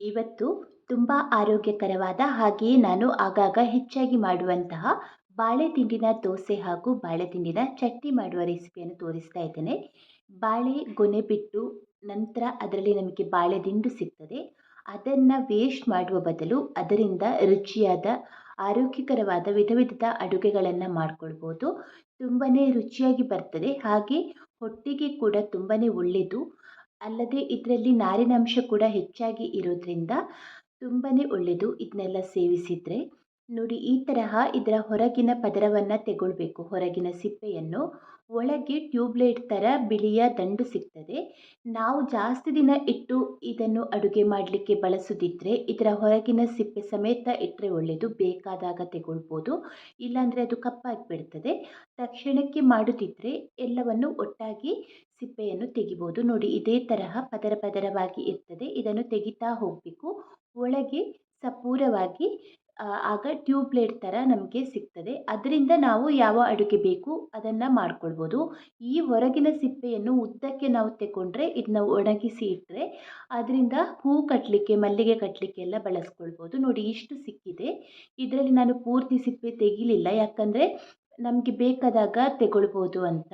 ಇವತ್ತು ತುಂಬ ಆರೋಗ್ಯಕರವಾದ ಹಾಗೆಯೇ ನಾನು ಆಗಾಗ ಹೆಚ್ಚಾಗಿ ಮಾಡುವಂತಹ ಬಾಳೆ ತಿಂಡಿನ ದೋಸೆ ಹಾಗೂ ಬಾಳೆ ತಿಂಡಿನ ಚಟ್ನಿ ಮಾಡುವ ರೆಸಿಪಿಯನ್ನು ತೋರಿಸ್ತಾ ಇದ್ದೇನೆ. ಬಾಳೆ ಗೊನೆ ಬಿಟ್ಟು ನಂತರ ಅದರಲ್ಲಿ ನಮಗೆ ಬಾಳೆ ದಿಂಡು ಸಿಗ್ತದೆ. ಅದನ್ನು ವೇಸ್ಟ್ ಮಾಡುವ ಬದಲು ಅದರಿಂದ ರುಚಿಯಾದ, ಆರೋಗ್ಯಕರವಾದ ವಿಧ ವಿಧದ ಅಡುಗೆಗಳನ್ನು ಮಾಡ್ಕೊಳ್ಬೋದು. ತುಂಬಾ ರುಚಿಯಾಗಿ ಬರ್ತದೆ. ಹಾಗೆ ಹೊಟ್ಟೆಗೆ ಕೂಡ ತುಂಬಾ ಒಳ್ಳೆಯದು. ಅಲ್ಲದೆ ಇದರಲ್ಲಿ ನಾರಿನಂಶ ಕೂಡ ಹೆಚ್ಚಾಗಿ ಇರೋದ್ರಿಂದ ತುಂಬಾ ಒಳ್ಳೆಯದು ಇದನ್ನೆಲ್ಲ ಸೇವಿಸಿದರೆ ನೋಡಿ, ಈ ತರಹ ಇದರ ಹೊರಗಿನ ಪದರವನ್ನು ತೆಗೊಳ್ಬೇಕು. ಹೊರಗಿನ ಸಿಪ್ಪೆಯನ್ನು ಒಳಗೆ ಟ್ಯೂಬ್ಲೈಟ್ ಥರ ಬಿಳಿಯ ದಂಡು ಸಿಗ್ತದೆ. ನಾವು ಜಾಸ್ತಿ ದಿನ ಇಟ್ಟು ಇದನ್ನು ಅಡುಗೆ ಮಾಡಲಿಕ್ಕೆ ಬಳಸೋದಿದ್ದರೆ ಇದರ ಹೊರಗಿನ ಸಿಪ್ಪೆ ಸಮೇತ ಇಟ್ಟರೆ ಒಳ್ಳೆಯದು ಬೇಕಾದಾಗ ತೆಗೊಳ್ಬೋದು. ಇಲ್ಲಾಂದರೆ ಅದು ಕಪ್ಪಾಗಿಬಿಡ್ತದೆ. ತಕ್ಷಣಕ್ಕೆ ಮಾಡೋದಿದ್ದರೆ ಎಲ್ಲವನ್ನು ಒಟ್ಟಾಗಿ ಸಿಪ್ಪೆಯನ್ನು ತೆಗಿಬೋದು. ನೋಡಿ, ಇದೇ ತರಹ ಪದರ ಪದರವಾಗಿ ಇರ್ತದೆ. ಇದನ್ನು ತೆಗಿತಾ ಹೋಗಬೇಕು. ಒಳಗೆ ಸಪೂರವಾಗಿ ಆಗ ಟ್ಯೂಬ್ಲೈಟ್ ಥರ ನಮಗೆ ಸಿಗ್ತದೆ. ಅದರಿಂದ ನಾವು ಯಾವ ಅಡುಗೆ ಬೇಕು ಅದನ್ನು ಮಾಡ್ಕೊಳ್ಬೋದು. ಈ ಹೊರಗಿನ ಸಿಪ್ಪೆಯನ್ನು ಉದ್ದಕ್ಕೆ ನಾವು ತೆಗೊಂಡ್ರೆ ಇದನ್ನ ಒಣಗಿಸಿ ಇಟ್ಟರೆ ಅದರಿಂದ ಹೂ ಕಟ್ಟಲಿಕ್ಕೆ ಮಲ್ಲಿಗೆ ಕಟ್ಟಲಿಕ್ಕೆ ಎಲ್ಲ ಬಳಸ್ಕೊಳ್ಬೋದು. ನೋಡಿ ಇಷ್ಟು ಸಿಕ್ಕಿದೆ. ಇದರಲ್ಲಿ ನಾನು ಪೂರ್ತಿ ಸಿಪ್ಪೆ ತೆಗಿಲಿಲ್ಲ. ಯಾಕಂದರೆ ನಮಗೆ ಬೇಕಾದಾಗ ತಗೊಳ್ಬೋದು ಅಂತ.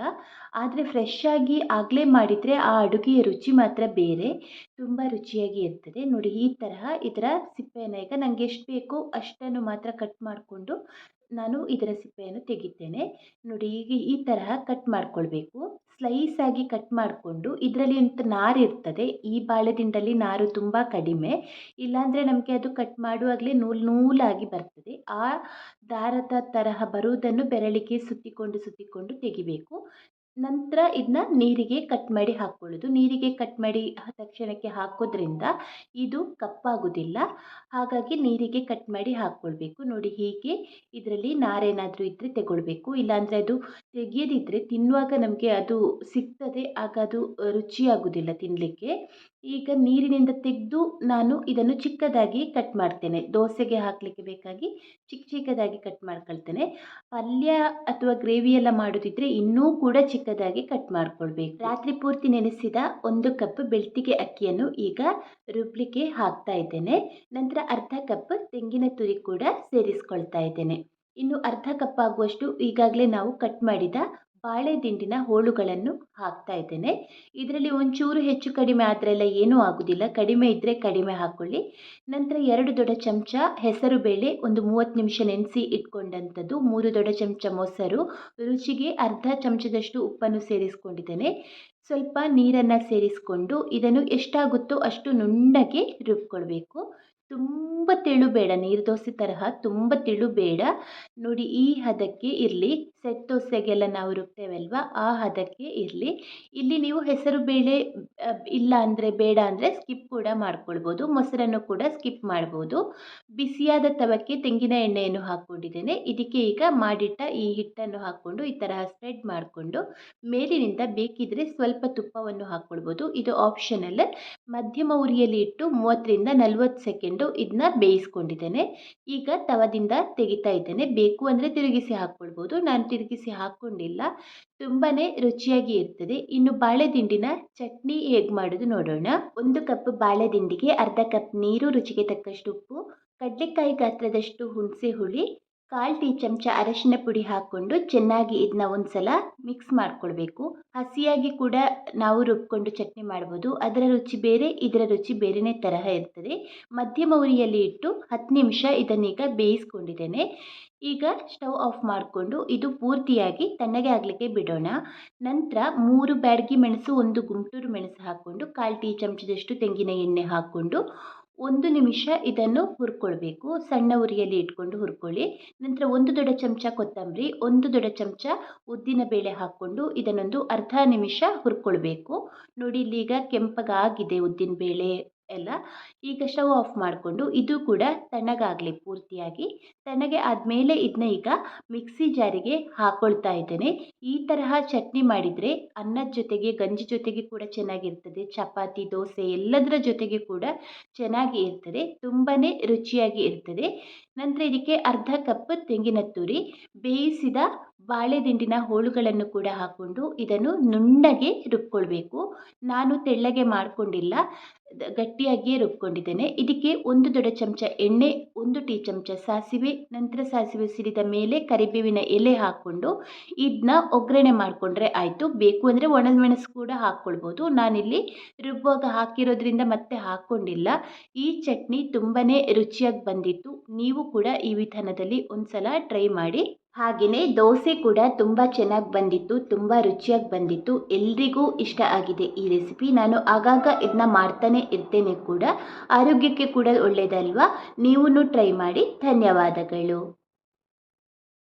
ಆದರೆ ಫ್ರೆಶ್ ಆಗಿ ಆಗಲೇ ಮಾಡಿದರೆ ಆ ಅಡುಗೆಯ ರುಚಿ ಮಾತ್ರ ಬೇರೆ, ತುಂಬ ರುಚಿಯಾಗಿ ಇರ್ತದೆ. ನೋಡಿ ಈ ತರಹ ಇದರ ಸಿಪ್ಪೆಯನ್ನು ಈಗ ನನಗೆ ಎಷ್ಟು ಬೇಕೋ ಅಷ್ಟನ್ನು ಮಾತ್ರ ಕಟ್ ಮಾಡಿಕೊಂಡು ನಾನು ಇದರ ಸಿಪ್ಪೆಯನ್ನು ತೆಗಿತೇನೆ. ನೋಡಿ ಈಗ ಈ ತರಹ ಕಟ್ ಮಾಡಿಕೊಳ್ಬೇಕು. ಸ್ಲೈಸ್ ಆಗಿ ಕಟ್ ಮಾಡಿಕೊಂಡು ಇದರಲ್ಲಿ ಅಂತ ನಾರು ಇರ್ತದೆ, ಈ ಬಾಳೆದಿಂಡಲ್ಲಿ ನಾರು ತುಂಬ ಕಡಿಮೆ. ಇಲ್ಲಾಂದರೆ ನಮಗೆ ಅದು ಕಟ್ ಮಾಡುವಾಗಲೇ ನೂಲು ನೂಲಾಗಿ ಬರ್ತದೆ. ಆ ದಾರದ ತರಹ ಬರುವುದನ್ನು ಬೆರಳಿಗೆ ಸುತ್ತಿಕೊಂಡು ಸುತ್ತಿಕೊಂಡು ತೆಗಿಬೇಕು. ನಂತರ ಇದನ್ನ ನೀರಿಗೆ ಕಟ್ ಮಾಡಿ ಹಾಕ್ಕೊಳ್ಳೋದು ನೀರಿಗೆ ಕಟ್ ಮಾಡಿ ತಕ್ಷಣಕ್ಕೆ ಹಾಕೋದ್ರಿಂದ ಇದು ಕಪ್ಪಾಗೋದಿಲ್ಲ. ಹಾಗಾಗಿ ನೀರಿಗೆ ಕಟ್ ಮಾಡಿ ಹಾಕ್ಕೊಳ್ಬೇಕು ನೋಡಿ ಹೀಗೆ ಇದರಲ್ಲಿ ನಾರೇನಾದರೂ ಇದ್ದರೆ ತೆಗೊಳ್ಬೇಕು. ಇಲ್ಲಾಂದರೆ ಅದು ತೆಗೆಯದಿದ್ದರೆ ತಿನ್ನುವಾಗ ನಮಗೆ ಅದು ಸಿಗ್ತದೆ. ಆಗ ಅದು ರುಚಿಯಾಗೋದಿಲ್ಲ ತಿನ್ನಲಿಕ್ಕೆ ಈಗ ನೀರಿನಿಂದ ತೆಗೆದು ನಾನು ಇದನ್ನು ಚಿಕ್ಕದಾಗಿ ಕಟ್ ಮಾಡ್ತೇನೆ. ದೋಸೆಗೆ ಹಾಕಲಿಕ್ಕೆ ಬೇಕಾಗಿ ಚಿಕ್ಕ ಚಿಕ್ಕದಾಗಿ ಕಟ್ ಮಾಡ್ಕೊಳ್ತೇನೆ. ಪಲ್ಯ ಅಥವಾ ಗ್ರೇವಿ ಎಲ್ಲ ಮಾಡೋದಿದ್ರೆ ಇನ್ನೂ ಕೂಡ ಚಿಕ್ಕದಾಗಿ ಕಟ್ ಮಾಡ್ಕೊಳ್ಬೇಕು. ರಾತ್ರಿ ಪೂರ್ತಿ ನೆನೆಸಿದ ಒಂದು ಕಪ್ ಬೆಳ್ತಿಗೆ ಅಕ್ಕಿಯನ್ನು ಈಗ ರುಬ್ಲಿಕ್ಕೆ ಹಾಕ್ತಾ ಇದ್ದೇನೆ. ನಂತರ ಅರ್ಧ ಕಪ್ ತೆಂಗಿನ ತುರಿ ಕೂಡ ಸೇರಿಸ್ಕೊಳ್ತಾ ಇದ್ದೇನೆ. ಇನ್ನು ಅರ್ಧ ಕಪ್ ಆಗುವಷ್ಟು ಈಗಾಗಲೇ ನಾವು ಕಟ್ ಮಾಡಿದ ಬಾಳೆ ದಿಂಡಿನ ಹೋಳುಗಳನ್ನು ಹಾಕ್ತಾ ಇದ್ದೇನೆ. ಇದರಲ್ಲಿ ಒಂಚೂರು ಹೆಚ್ಚು ಕಡಿಮೆ ಆದರೆಲ್ಲ ಏನೂ ಆಗೋದಿಲ್ಲ. ಕಡಿಮೆ ಇದ್ದರೆ ಕಡಿಮೆ ಹಾಕ್ಕೊಳ್ಳಿ ನಂತರ ಎರಡು ದೊಡ್ಡ ಚಮಚ ಹೆಸರು ಬೇಳೆ ಒಂದು ಮೂವತ್ತು ನಿಮಿಷ ನೆನೆಸಿ ಇಟ್ಕೊಂಡಂಥದ್ದು. ಮೂರು ದೊಡ್ಡ ಚಮಚ ಮೊಸರು. ರುಚಿಗೆ ಅರ್ಧ ಚಮಚದಷ್ಟು ಉಪ್ಪನ್ನು ಸೇರಿಸ್ಕೊಂಡಿದ್ದೇನೆ. ಸ್ವಲ್ಪ ನೀರನ್ನು ಸೇರಿಸಿಕೊಂಡು ಇದನ್ನು ಎಷ್ಟಾಗುತ್ತೋ ಅಷ್ಟು ನುಣ್ಣಗೆ ರುಬ್ಕೊಳ್ಬೇಕು. ತುಂಬ ತೆಳು ಬೇಡ. ನೀರು ದೋಸೆ ತರಹ ತುಂಬ ತೆಳು ಬೇಡ. ನೋಡಿ ಈ ಹದಕ್ಕೆ ಇರಲಿ. ಸೆಟ್ ದೋಸೆಗೆಲ್ಲ ನಾವು ರುಬ್ತೇವಲ್ವ? ಆ ಹದಕ್ಕೆ ಇರಲಿ. ಇಲ್ಲಿ ನೀವು ಹೆಸರು ಬೇಳೆ ಇಲ್ಲ ಅಂದರೆ ಬೇಡ ಅಂದರೆ ಸ್ಕಿಪ್ ಕೂಡ ಮಾಡ್ಕೊಳ್ಬೋದು. ಮೊಸರನ್ನು ಕೂಡ ಸ್ಕಿಪ್ ಮಾಡ್ಬೋದು. ಬಿಸಿಯಾದ ತವಕ್ಕೆ ತೆಂಗಿನ ಎಣ್ಣೆಯನ್ನು ಹಾಕ್ಕೊಂಡಿದ್ದೇನೆ. ಇದಕ್ಕೆ ಈಗ ಮಾಡಿಟ್ಟ ಈ ಹಿಟ್ಟನ್ನು ಹಾಕ್ಕೊಂಡು, ಈ ತರಹ ಸ್ಪ್ರೆಡ್ ಮಾಡಿಕೊಂಡು ಮೇಲಿನಿಂದ ಬೇಕಿದ್ರೆ ಸ್ವಲ್ಪ ತುಪ್ಪವನ್ನು ಹಾಕ್ಕೊಳ್ಬೋದು. ಇದು ಆಪ್ಷನಲ್ ಮಧ್ಯಮ ಉರಿಯಲ್ಲಿ ಇಟ್ಟು ಮೂವತ್ತರಿಂದ ನಲ್ವತ್ತು ಸೆಕೆಂಡು ಇದನ್ನ ಬೇಯಿಸ್ಕೊಂಡಿದ್ದೇನೆ. ಈಗ ತವದಿಂದ ತೆಗಿತಾ ಇದ್ದೇನೆ. ಬೇಕು ಅಂದರೆ ತಿರುಗಿಸಿ ಹಾಕ್ಕೊಳ್ಬೋದು. ನಾನು ತಿರುಗಿಸಿ ಹಾಕ್ಕೊಂಡಿಲ್ಲ ತುಂಬಾ ರುಚಿಯಾಗಿ ಇರ್ತದೆ. ಇನ್ನು ಬಾಳೆ ದಿಂಡಿನ ಚಟ್ನಿ ಹೇಗೆ ಮಾಡೋದು ನೋಡೋಣ. ಒಂದು ಕಪ್ ಬಾಳೆ ದಿಂಡಿಗೆ ಅರ್ಧ ಕಪ್ ನೀರು, ರುಚಿಗೆ ತಕ್ಕಷ್ಟು ಉಪ್ಪು, ಕಡಲೆಕಾಯಿ ಗಾತ್ರದಷ್ಟು ಹುಣಸೆ ಹುಳಿ, ಕಾಲು ಟೀ ಚಮಚ ಅರಶಿನ ಪುಡಿ ಹಾಕ್ಕೊಂಡು ಚೆನ್ನಾಗಿ ಇದನ್ನ ಒಂದು ಸಲ ಮಿಕ್ಸ್ ಮಾಡ್ಕೊಳ್ಬೇಕು. ಹಸಿಯಾಗಿ ಕೂಡ ನಾವು ರುಬ್ಕೊಂಡು ಚಟ್ನಿ ಮಾಡ್ಬೋದು. ಅದರ ರುಚಿ ಬೇರೆ, ಇದರ ರುಚಿ ಬೇರೆಯೇ ತರಹ ಇರ್ತದೆ. ಮಧ್ಯಮ ಉರಿಯಲ್ಲಿ ಇಟ್ಟು ಹತ್ತು ನಿಮಿಷ ಇದನ್ನೀಗ ಬೇಯಿಸ್ಕೊಂಡಿದ್ದೇನೆ. ಈಗ ಸ್ಟವ್ ಆಫ್ ಮಾಡಿಕೊಂಡು ಇದು ಪೂರ್ತಿಯಾಗಿ ತಣ್ಣಗೆ ಆಗಲಿಕ್ಕೆ ಬಿಡೋಣ. ನಂತರ ಮೂರು ಬ್ಯಾಡಗಿ ಮೆಣಸು, ಒಂದು ಗುಂಟೂರು ಮೆಣಸು ಹಾಕ್ಕೊಂಡು ಕಾಲು ಟೀ ಚಮಚದಷ್ಟು ತೆಂಗಿನ ಎಣ್ಣೆ ಹಾಕ್ಕೊಂಡು ಒಂದು ನಿಮಿಷ ಇದನ್ನು ಹುರ್ಕೊಳ್ಬೇಕು. ಸಣ್ಣ ಉರಿಯಲ್ಲಿ ಇಟ್ಕೊಂಡು ಹುರ್ಕೊಳ್ಳಿ. ನಂತರ ಒಂದು ದೊಡ್ಡ ಚಮಚ ಕೊತ್ತಂಬರಿ, ಒಂದು ದೊಡ್ಡ ಚಮಚ ಉದ್ದಿನ ಬೇಳೆ ಹಾಕ್ಕೊಂಡು ಇದನ್ನೊಂದು ಅರ್ಧ ನಿಮಿಷ ಹುರ್ಕೊಳ್ಬೇಕು. ನೋಡಿ ಇಲ್ಲಿ ಈಗ ಕೆಂಪಗಾಗಿದೆ ಉದ್ದಿನ ಬೇಳೆ. ಎಲ್ಲ ಈಗ ಸ್ಟವ್ ಆಫ್ ಮಾಡಿಕೊಂಡು ಇದು ಕೂಡ ತಣ್ಣಗಾಗಲಿ ಪೂರ್ತಿಯಾಗಿ. ತಣ್ಣಗೆ ಆದಮೇಲೆ ಇದನ್ನ ಈಗ ಮಿಕ್ಸಿ ಜಾರಿಗೆ ಹಾಕ್ಕೊಳ್ತಾ ಇದ್ದೇನೆ. ಈ ತರಹ ಚಟ್ನಿ ಮಾಡಿದರೆ ಅನ್ನದ ಜೊತೆಗೆ, ಗಂಜಿ ಜೊತೆಗೆ ಕೂಡ ಚೆನ್ನಾಗಿರ್ತದೆ. ಚಪಾತಿ, ದೋಸೆ ಎಲ್ಲದರ ಜೊತೆಗೆ ಕೂಡ ಚೆನ್ನಾಗಿ ಇರ್ತದೆ. ತುಂಬಾ ರುಚಿಯಾಗಿ ಇರ್ತದೆ. ನಂತರ ಇದಕ್ಕೆ ಅರ್ಧ ಕಪ್ ತೆಂಗಿನ ತುರಿ, ಬೇಯಿಸಿದ ಬಾಳೆ ದಿಂಡಿನ ಹೋಳುಗಳನ್ನು ಕೂಡ ಹಾಕ್ಕೊಂಡು ಇದನ್ನು ನುಣ್ಣಗೆ ರುಬ್ಕೊಳ್ಬೇಕು. ನಾನು ತೆಳ್ಳಗೆ ಮಾಡಿಕೊಂಡಿಲ್ಲ, ಗಟ್ಟಿಯಾಗಿಯೇ ರುಬ್ಕೊಂಡಿದ್ದೇನೆ. ಇದಕ್ಕೆ ಒಂದು ದೊಡ್ಡ ಚಮಚ ಎಣ್ಣೆ, ಒಂದು ಟೀ ಚಮಚ ಸಾಸಿವೆ, ನಂತರ ಸಾಸಿವೆ ಸಿಡಿದ ಮೇಲೆ ಕರಿಬೇವಿನ ಎಲೆ ಹಾಕ್ಕೊಂಡು ಇದನ್ನ ಒಗ್ಗರಣೆ ಮಾಡಿಕೊಂಡ್ರೆ ಆಯಿತು. ಬೇಕು ಅಂದರೆ ಒಣಮೆಣಸು ಕೂಡ ಹಾಕ್ಕೊಳ್ಬೋದು. ನಾನಿಲ್ಲಿ ರುಬ್ಬುವಾಗ ಹಾಕಿರೋದ್ರಿಂದ ಮತ್ತೆ ಹಾಕ್ಕೊಂಡಿಲ್ಲ. ಈ ಚಟ್ನಿ ತುಂಬಾ ರುಚಿಯಾಗಿ ಬಂದಿತ್ತು. ನೀವು ಕೂಡ ಈ ವಿಧಾನದಲ್ಲಿ ಒಂದು ಸಲ ಟ್ರೈ ಮಾಡಿ. ಹಾಗೆಯೇ ದೋಸೆ ಕೂಡ ತುಂಬ ಚೆನ್ನಾಗಿ ಬಂದಿತ್ತು, ತುಂಬ ರುಚಿಯಾಗಿ ಬಂದಿತ್ತು. ಎಲ್ರಿಗೂ ಇಷ್ಟ ಆಗಿದೆ ಈ ರೆಸಿಪಿ. ನಾನು ಆಗಾಗ ಇದನ್ನ ಮಾಡ್ತಾನೆ ಇರ್ತೇನೆ ಕೂಡ. ಆರೋಗ್ಯಕ್ಕೆ ಕೂಡ ಒಳ್ಳೆಯದಲ್ವಾ ನೀವೂ ಟ್ರೈ ಮಾಡಿ. ಧನ್ಯವಾದಗಳು.